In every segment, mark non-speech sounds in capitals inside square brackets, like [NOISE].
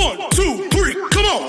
One, two, three, come on!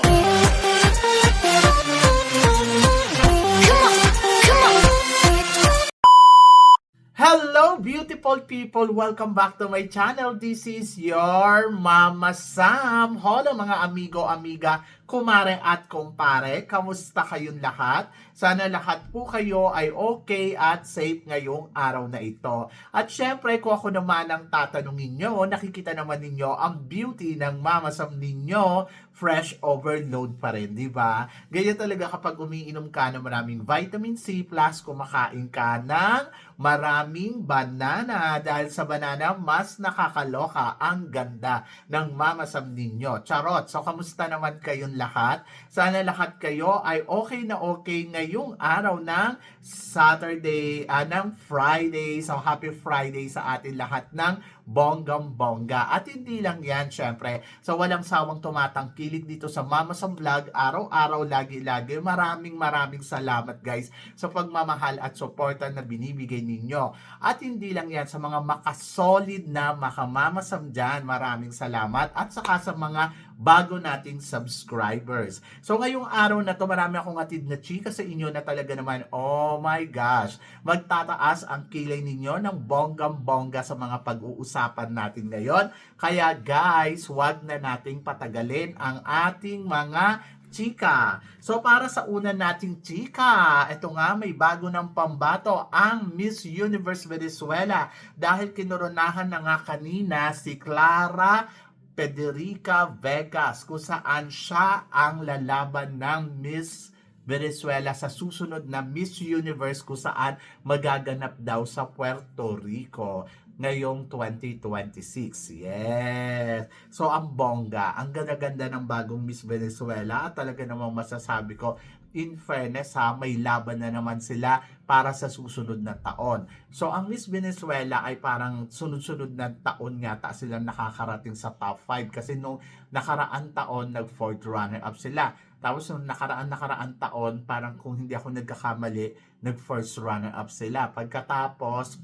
Hello, beautiful people! Welcome back to my channel. This is your Mama Sam. Hello mga amigo, amiga, kumare at kumpare. Kamusta kayong lahat? Sana lahat po kayo ay okay at safe ngayong araw na ito. At syempre, kung ako naman ang tatanungin nyo, nakikita naman ninyo ang beauty ng Mama Sam ninyo, fresh overload pa rin, di ba? Ganyan talaga kapag umiinom ka ng maraming vitamin C plus kumakain ka ng maraming banana dahil sa banana mas nakakaloka ang ganda ng mamasam ninyo. Charot! So, kamusta naman kayong lahat? Sana lahat kayo ay okay na okay ngayong araw ng Saturday, ah, ng Friday. So, happy Friday sa atin lahat ng bonggang bongga. At hindi lang yan, syempre, sa walang sawang tumatangkilik dito sa Mamasam Vlog, araw-araw, lagi-lagi. Maraming maraming salamat guys sa pagmamahal at suporta na binibigay ninyo. At hindi lang yan, sa mga makasolid na makamamasam dyan, maraming salamat. At saka sa mga bago nating subscribers. So ngayong araw na to, marami akong atid na chika sa inyo na talaga naman, oh my gosh, magtataas ang kilay ninyo ng bonggang-bongga sa mga pag-uusapan natin ngayon. Kaya guys, wag na nating patagalin ang ating mga chika. So para sa una nating chika, ito nga may bago ng pambato ang Miss Universe Venezuela dahil kinoronahan na nga kanina si Clara Federica Vegas kung saan siya ang lalaban ng Miss Venezuela sa susunod na Miss Universe kung saan magaganap daw sa Puerto Rico ngayong 2026. Yes! So, ang bongga, ang ganda-ganda ng bagong Miss Venezuela at talaga namang masasabi ko, in fairness ha, may laban na naman sila para sa susunod na taon. So, ang Miss Venezuela ay parang sunod-sunod na taon yata silang nakakarating sa top 5 kasi nung nakaraan taon, nag-fourth runner-up sila. Tapos nung nakaraan-nakaraan taon, parang kung hindi ako nagkakamali, nag-first runner-up sila. Pagkatapos,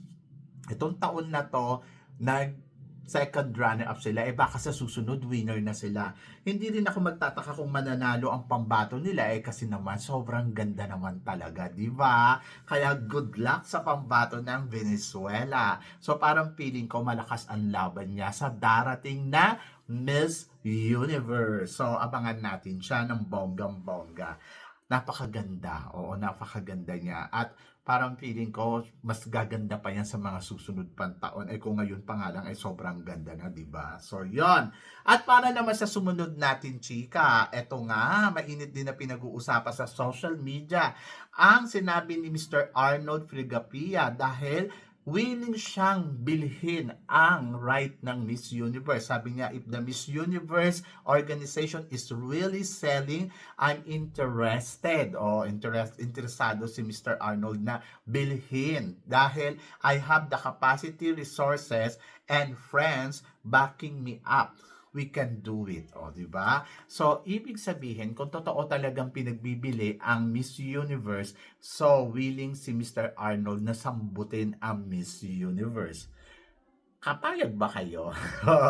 itong taon na to, nag second runner-up sila, eh baka sa susunod winner na sila. Hindi rin ako magtataka kung mananalo ang pambato nila eh kasi naman sobrang ganda naman talaga, di ba? Kaya good luck sa pambato ng Venezuela. So parang feeling ko malakas ang laban niya sa darating na Miss Universe. So abangan natin siya ng bonggang-bongga. Napakaganda. Oo, napakaganda niya. At parang feeling ko mas gaganda pa yan sa mga susunod pang taon. Eh kung ngayon pa nga lang ay sobrang ganda na, di ba? So, yon At para naman sa sumunod natin, chika, eto nga, mainit din na pinag-uusapan sa social media ang sinabi ni Mr. Arnold Frigapia dahil willing siyang bilhin ang right ng Miss Universe. Sabi niya, if the Miss Universe organization is really selling, I'm interested. O, interest, interesado si Mr. Arnold na bilhin. Dahil I have the capacity, resources, and friends backing me up we can do it. O, di ba? So, ibig sabihin, kung totoo talagang pinagbibili ang Miss Universe, so willing si Mr. Arnold na sambutin ang Miss Universe. Kapayag ba kayo?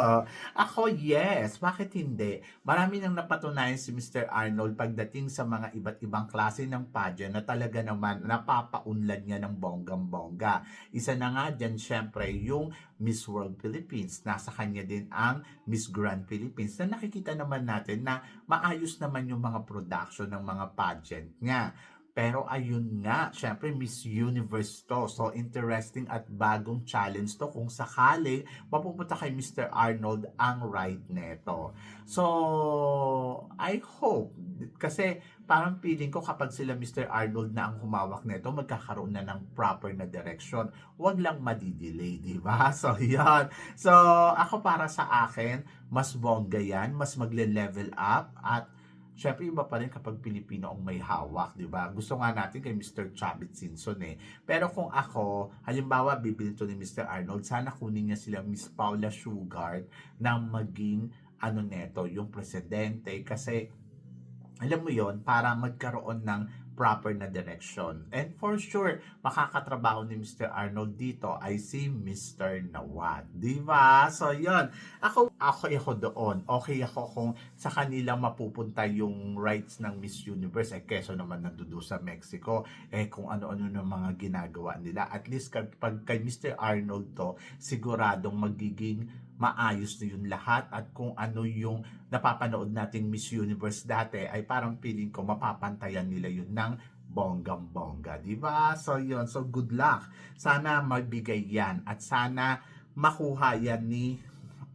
[LAUGHS] Ako, yes. Bakit hindi? Marami nang napatunayan si Mr. Arnold pagdating sa mga iba't ibang klase ng pageant na talaga naman napapaunlad niya ng bonggang-bongga. Isa na nga dyan, syempre, yung Miss World Philippines. Nasa kanya din ang Miss Grand Philippines na nakikita naman natin na maayos naman yung mga production ng mga pageant niya. Pero ayun nga, syempre Miss Universe to. So interesting at bagong challenge to kung sakali mapupunta kay Mr. Arnold ang right neto. So I hope kasi parang feeling ko kapag sila Mr. Arnold na ang humawak nito, magkakaroon na ng proper na direction. Huwag lang madidelay, di ba? [LAUGHS] So, yan. So, ako para sa akin, mas bongga yan, mas magle-level up at Siyempre, iba pa rin kapag Pilipino ang may hawak, di ba? Gusto nga natin kay Mr. Chavit Simpson eh. Pero kung ako, halimbawa, bibili to ni Mr. Arnold, sana kunin niya sila Miss Paula Sugard na maging ano neto, yung presidente. Kasi, alam mo yon para magkaroon ng proper na direction. And for sure, makakatrabaho ni Mr. Arnold dito ay si Mr. Nawat. Di ba? So, yun. Ako, ako ako doon. Okay ako kung sa kanila mapupunta yung rights ng Miss Universe. Eh, keso naman nandudo sa Mexico. Eh, kung ano-ano ng mga ginagawa nila. At least kapag kay Mr. Arnold to, siguradong magiging maayos na yun lahat at kung ano yung napapanood nating Miss Universe dati ay parang feeling ko mapapantayan nila yun ng bonggang-bongga, di ba? So yun, so good luck. Sana magbigay yan at sana makuha yan ni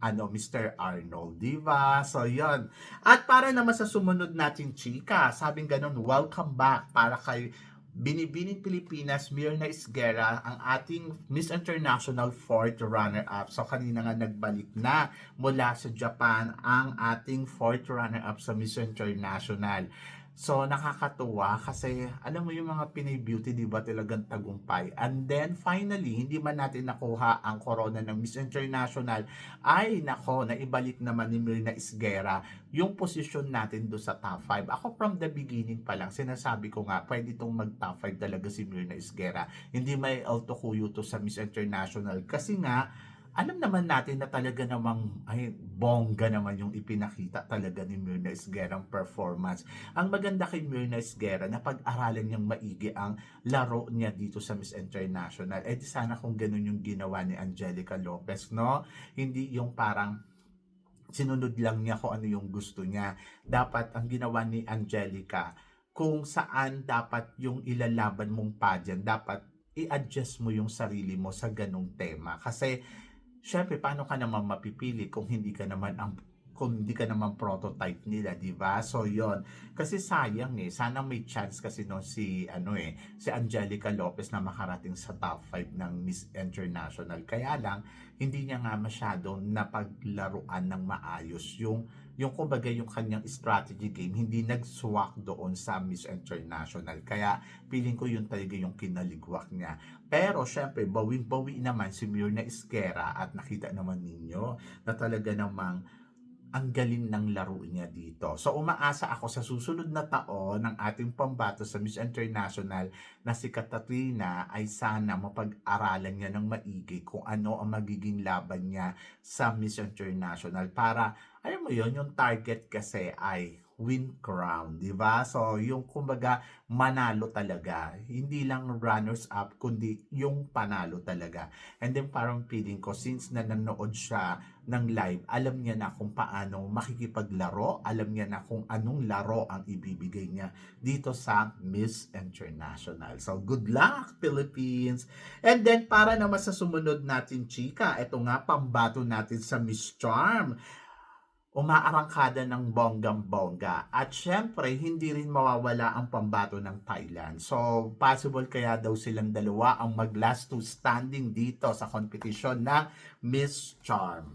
ano, Mr. Arnold, di ba? So, yun. At para naman sa sumunod nating chika, sabing ganun, welcome back para kay Binibining Pilipinas, Mirna Isguera, ang ating Miss International fourth runner-up. So, kanina nga nagbalik na mula sa Japan ang ating fourth runner-up sa Miss International. So, nakakatuwa kasi alam mo yung mga Pinay Beauty, di ba talagang tagumpay. And then, finally, hindi man natin nakuha ang corona ng Miss International, ay nako, naibalik naman ni Mirna Isguera yung posisyon natin do sa top 5. Ako from the beginning pa lang, sinasabi ko nga, pwede itong mag top 5 talaga si Mirna Isguera. Hindi may alto kuyo to sa Miss International. Kasi nga, alam naman natin na talaga namang ay bongga naman yung ipinakita talaga ni Mirna Esguerra ang performance. Ang maganda kay Mirna Esguerra na pag-aralan niyang maigi ang laro niya dito sa Miss International. Eh di sana kung ganun yung ginawa ni Angelica Lopez, no? Hindi yung parang sinunod lang niya kung ano yung gusto niya. Dapat ang ginawa ni Angelica, kung saan dapat yung ilalaban mong pageant, dapat i-adjust mo yung sarili mo sa ganong tema. Kasi, syempre, paano ka naman mapipili kung hindi ka naman ang kung hindi ka naman prototype nila, di ba? So, yon Kasi sayang eh. Sana may chance kasi no si, ano eh, si Angelica Lopez na makarating sa top 5 ng Miss International. Kaya lang, hindi niya nga masyado napaglaruan ng maayos yung yung kumbaga yung kanyang strategy game hindi nag-swak doon sa Miss International. Kaya feeling ko yun talaga yung kinaligwak niya. Pero syempre, bawing-bawi naman si Mirna Esquera at nakita naman ninyo na talaga namang ang galing ng laro niya dito. So umaasa ako sa susunod na taon ng ating pambato sa Miss International na si Katrina ay sana mapag-aralan niya ng maigi kung ano ang magiging laban niya sa Miss International para alam mo yon yung target kasi ay win crown, di ba? So, yung kumbaga, manalo talaga. Hindi lang runners up, kundi yung panalo talaga. And then parang feeling ko, since na nanood siya ng live, alam niya na kung paano makikipaglaro, alam niya na kung anong laro ang ibibigay niya dito sa Miss International. So, good luck, Philippines! And then, para naman sa sumunod natin, chika, ito nga, pambato natin sa Miss Charm umaarangkada ng bonggang-bongga. At syempre, hindi rin mawawala ang pambato ng Thailand. So, possible kaya daw silang dalawa ang mag-last to standing dito sa kompetisyon ng Miss Charm.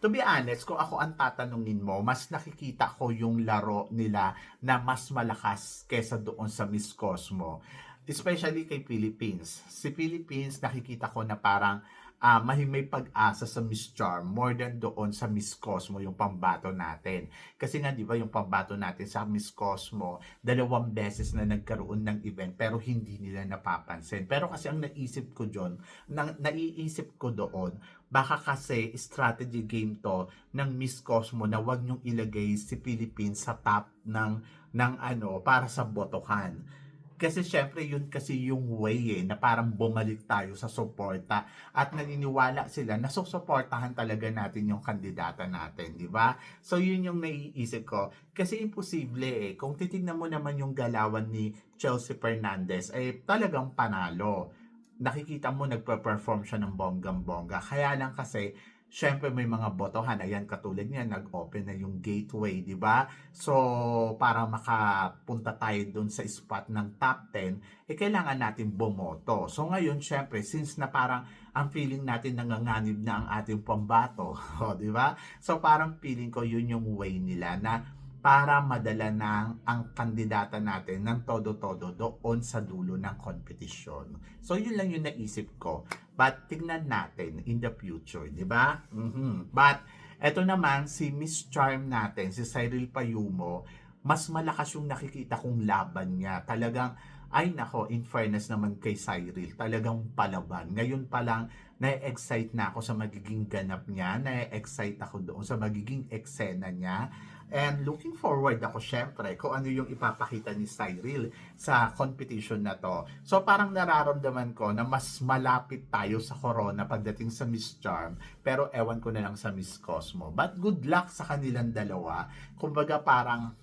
To be honest, kung ako ang tatanungin mo, mas nakikita ko yung laro nila na mas malakas kesa doon sa Miss Cosmo. Especially kay Philippines. Si Philippines, nakikita ko na parang uh, may pag-asa sa Miss Charm more than doon sa Miss Cosmo yung pambato natin. Kasi nga 'di ba yung pambato natin sa Miss Cosmo, dalawang beses na nagkaroon ng event pero hindi nila napapansin. Pero kasi ang naisip ko doon, nang naiisip ko doon, baka kasi strategy game to ng Miss Cosmo na wag niyong ilagay si Philippines sa top ng ng ano para sa botohan kasi syempre yun kasi yung way eh, na parang bumalik tayo sa suporta at naniniwala sila na susuportahan talaga natin yung kandidata natin, di ba? So yun yung naiisip ko. Kasi imposible eh, kung titignan mo naman yung galawan ni Chelsea Fernandez, eh, talagang panalo. Nakikita mo nagpe-perform siya ng bonggang-bongga. Kaya lang kasi syempre may mga botohan. Ayan, katulad niya, nag-open na yung gateway, di ba? So, para makapunta tayo dun sa spot ng top 10, eh, kailangan natin bumoto. So, ngayon, syempre, since na parang ang feeling natin nanganganib na ang ating pambato, [LAUGHS] di ba? So, parang feeling ko yun yung way nila na para madala ng ang kandidata natin ng todo-todo doon sa dulo ng kompetisyon. So, yun lang yung naisip ko. But, tignan natin in the future, di ba? Mm-hmm. But, eto naman, si Miss Charm natin, si Cyril Payumo, mas malakas yung nakikita kong laban niya. Talagang, ay nako, in fairness naman kay Cyril, talagang palaban. Ngayon pa lang, na-excite na ako sa magiging ganap niya, na-excite ako doon sa magiging eksena niya. And looking forward ako syempre kung ano yung ipapakita ni Cyril sa competition na to. So parang nararamdaman ko na mas malapit tayo sa corona pagdating sa Miss Charm pero ewan ko na lang sa Miss Cosmo. But good luck sa kanilang dalawa. Kumbaga parang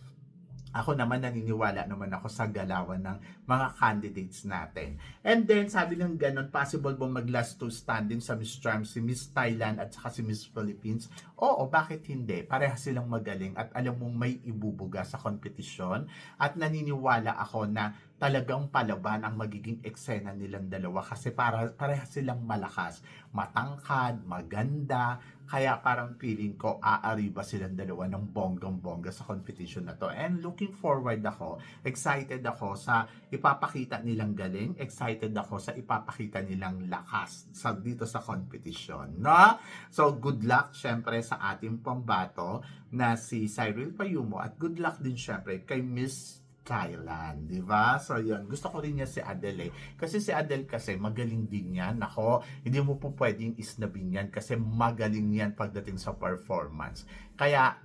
ako naman naniniwala naman ako sa galawan ng mga candidates natin. And then, sabi ng ganun, possible ba mag last two standing sa Miss Charm si Miss Thailand at saka si Miss Philippines? Oo, bakit hindi? Pareha silang magaling at alam mong may ibubuga sa kompetisyon at naniniwala ako na talagang palaban ang magiging eksena nilang dalawa kasi para pareha silang malakas, matangkad, maganda, kaya parang feeling ko aariba silang dalawa ng bonggang-bongga sa competition na to. And looking forward ako, excited ako sa ipapakita nilang galing, excited ako sa ipapakita nilang lakas sa dito sa competition, no? So good luck syempre sa ating pambato na si Cyril Payumo at good luck din syempre kay Miss Thailand, di ba? So, yun. Gusto ko rin niya si Adele. eh. Kasi si Adele kasi magaling din yan. Nako, hindi mo po pwedeng isnabin yan kasi magaling yan pagdating sa performance. Kaya,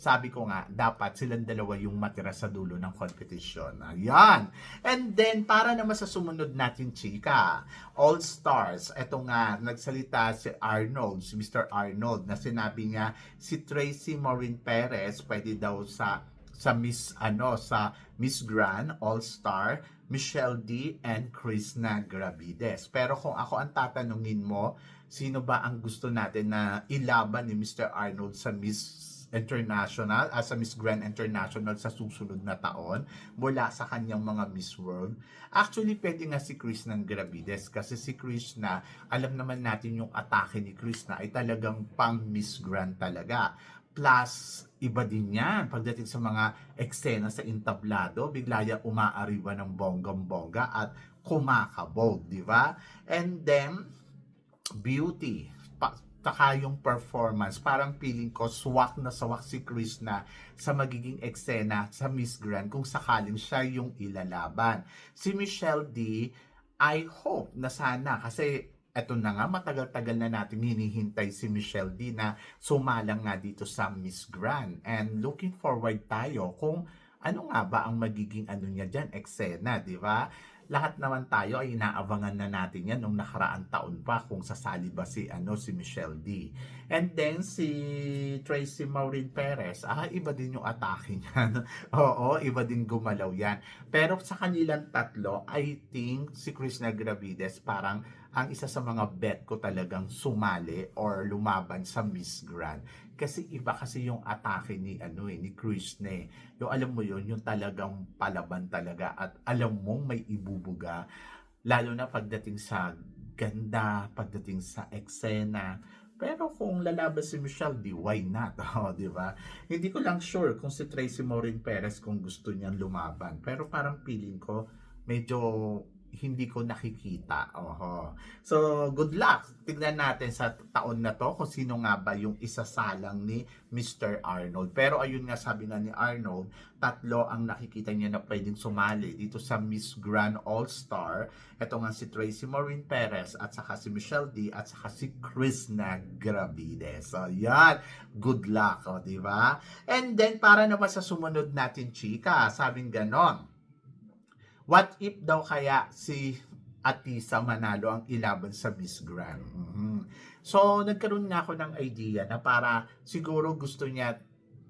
sabi ko nga, dapat silang dalawa yung matira sa dulo ng competition. Ayan. And then, para naman sa sumunod natin, chika, All Stars, eto nga, nagsalita si Arnold, si Mr. Arnold, na sinabi niya, si Tracy Maureen Perez, pwede daw sa sa Miss ano sa Miss Grand All Star Michelle D and Krishna Gravides. Pero kung ako ang tatanungin mo, sino ba ang gusto natin na ilaban ni Mr. Arnold sa Miss International, as sa Miss Grand International sa susunod na taon mula sa kanyang mga Miss World. Actually, pwede nga si Krishna Gravides kasi si Krishna, alam naman natin yung atake ni Krishna ay talagang pang Miss Grand talaga. Plus, iba din yan. Pagdating sa mga eksena sa entablado, bigla yan umaariba ng bonggang-bongga at kumakabog, di ba? And then, beauty. Pa, taka yung performance. Parang feeling ko, swak na swak si Chris na sa magiging eksena sa Miss Grand kung sakaling siya yung ilalaban. Si Michelle D, I hope na sana kasi eto na nga, matagal-tagal na natin hinihintay si Michelle D na sumalang nga dito sa Miss Grand. And looking forward tayo kung ano nga ba ang magiging ano niya dyan, eksena, di ba? Lahat naman tayo ay inaabangan na natin yan nung nakaraang taon pa kung sasali ba si, ano, si Michelle D. And then si Tracy Maureen Perez, ah, iba din yung atake [LAUGHS] niya. Oo, iba din gumalaw yan. Pero sa kanilang tatlo, I think si Krishna Gravides parang ang isa sa mga bet ko talagang sumali or lumaban sa Miss Grand. Kasi iba kasi yung atake ni ano eh, ni Krishna eh. Yung alam mo yun, yung talagang palaban talaga at alam mong may ibubuga. Lalo na pagdating sa ganda, pagdating sa eksena. Pero kung lalaban si Michelle D, why not? [LAUGHS] Oh, di ba? Hindi ko lang sure kung si Tracy Maureen Perez kung gusto niyang lumaban. Pero parang feeling ko medyo hindi ko nakikita. Oho. So, good luck. Tignan natin sa taon na to kung sino nga ba yung isasalang ni Mr. Arnold. Pero ayun nga sabi nga ni Arnold, tatlo ang nakikita niya na pwedeng sumali dito sa Miss Grand All-Star. Ito nga si Tracy Maureen Perez at saka si Michelle D at saka si Krishna Gravides. So, yan. Good luck, o, di ba? And then, para naman sa sumunod natin, chika, sabing ganon What if daw kaya si Atisa Manalo ang ilaban sa Miss Grand? Mhm. So, nagkaroon nga ako ng idea na para siguro gusto niya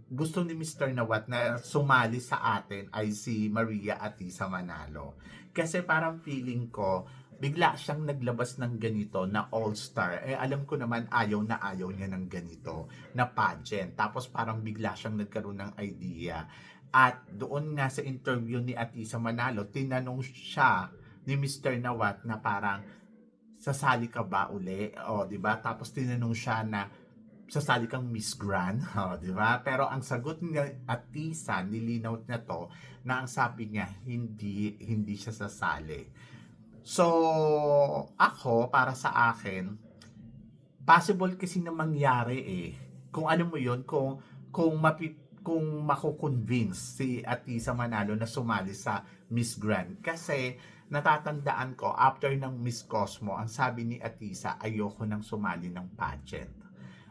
gusto ni Mr. Nawat na sumali sa atin ay si Maria Atisa Manalo. Kasi parang feeling ko, bigla siyang naglabas ng ganito na all-star. Eh, alam ko naman ayaw na ayaw niya ng ganito na pageant. Tapos parang bigla siyang nagkaroon ng idea at doon nga sa interview ni Atisa Manalo, tinanong siya ni Mr. Nawat na parang sasali ka ba uli? O, di ba? Tapos tinanong siya na sasali kang Miss Grand, [LAUGHS] o, di ba? Pero ang sagot ni Atisa, nilinaw na to, na ang sabi niya, hindi, hindi siya sasali. So, ako, para sa akin, possible kasi na mangyari eh. Kung ano mo yon kung, kung mapi, kung mako-convince si Atisa Manalo na sumali sa Miss Grand. Kasi natatandaan ko, after ng Miss Cosmo, ang sabi ni Atisa, ayoko nang sumali ng pageant.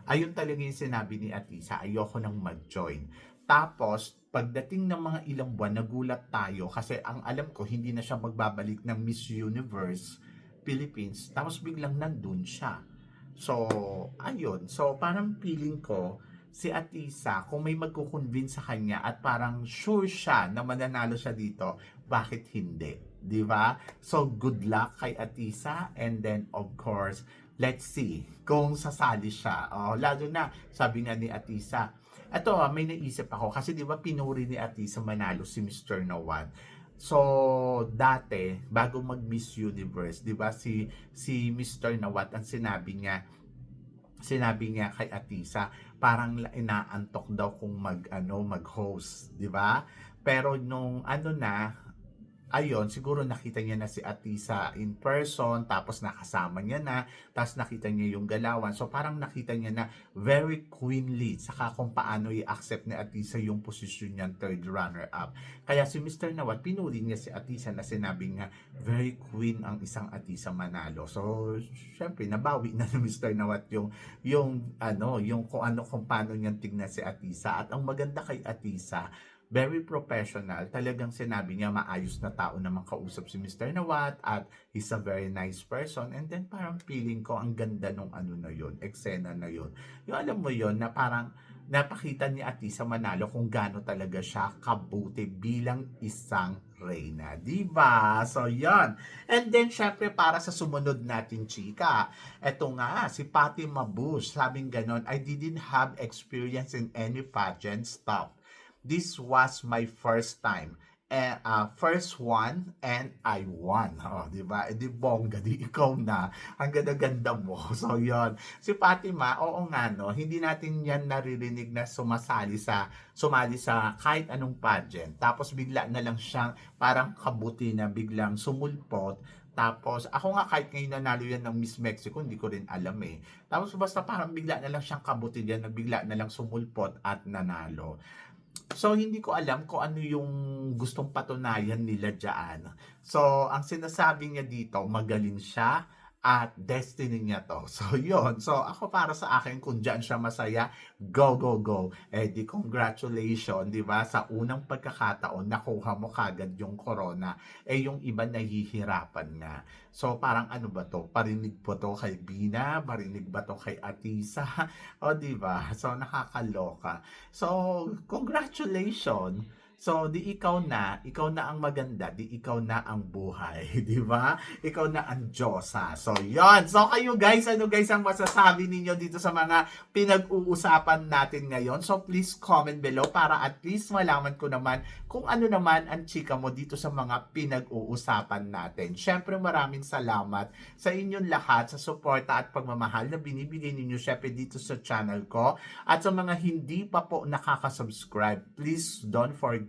Ayun talaga yung sinabi ni Atisa, ayoko nang mag-join. Tapos, pagdating ng mga ilang buwan, nagulat tayo kasi ang alam ko, hindi na siya magbabalik ng Miss Universe Philippines. Tapos biglang nandun siya. So, ayun. So, parang feeling ko, si Atisa, kung may magkukonvince sa kanya at parang sure siya na mananalo siya dito, bakit hindi? Di ba? So, good luck kay Atisa. And then, of course, let's see kung sasali siya. Oh, lalo na, sabi nga ni Atisa, ito, ah, may naisip ako kasi di ba pinuri ni Atisa Manalo si Mr. Nawad. So, dati, bago mag Miss Universe, di ba si, si Mr. Nawat, ang sinabi niya, sinabi niya kay Atisa, parang inaantok daw kung mag, ano, mag-host, di ba? Pero nung ano na, ayun, siguro nakita niya na si Atisa in person, tapos nakasama niya na, tapos nakita niya yung galawan. So parang nakita niya na very queenly, saka kung paano i-accept ni Atisa yung posisyon niya third runner-up. Kaya si Mr. Nawat, pinuli niya si Atisa na sinabi nga, very queen ang isang Atisa Manalo. So, syempre, nabawi na ni Mr. Nawat yung, yung, ano, yung kung ano, kung paano niya tignan si Atisa. At ang maganda kay Atisa, very professional. Talagang sinabi niya maayos na tao naman kausap si Mr. Nawat at he's a very nice person. And then parang feeling ko ang ganda nung ano na yun, eksena na yun. Yung alam mo yun na parang napakita ni Atisa Manalo kung gaano talaga siya kabuti bilang isang reyna. Diba? So, yon And then, syempre, para sa sumunod natin, chika, eto nga, si Patty Mabush, sabing ganon, I didn't have experience in any pageant stuff. This was my first time. Eh, uh, first one and I won. [LAUGHS] Oh, di ba? Eh, di bongga, di ikaw na. Ang ganda-ganda mo. [LAUGHS] So, yon Si Fatima, oo nga, no, hindi natin yan naririnig na sumasali sa, sumali sa kahit anong pageant. Tapos bigla na lang siyang parang kabuti na biglang sumulpot. Tapos, ako nga kahit ngayon nanalo yan ng Miss Mexico, hindi ko rin alam eh. Tapos basta parang bigla na lang siyang kabuti diyan, na bigla na lang sumulpot at nanalo. So, hindi ko alam kung ano yung gustong patunayan nila dyan. So, ang sinasabi niya dito, magaling siya at destiny niya to. [LAUGHS] So, yon So, ako para sa akin, kung dyan siya masaya, go, go, go. Eh, di congratulations, di ba? Sa unang pagkakataon, nakuha mo kagad yung corona. Eh, yung iba nahihirapan nga. So, parang ano ba to? Parinig po to kay Bina? Parinig ba to kay Atisa? [LAUGHS] o, di ba? So, nakakaloka. So, congratulations. So, di ikaw na, ikaw na ang maganda, di ikaw na ang buhay, [LAUGHS] di ba? Ikaw na ang Diyosa. So, yon So, kayo guys, ano guys ang masasabi ninyo dito sa mga pinag-uusapan natin ngayon? So, please comment below para at least malaman ko naman kung ano naman ang chika mo dito sa mga pinag-uusapan natin. Syempre, maraming salamat sa inyong lahat sa suporta at pagmamahal na binibigay ninyo syempre dito sa channel ko. At sa mga hindi pa po nakaka-subscribe, please don't forget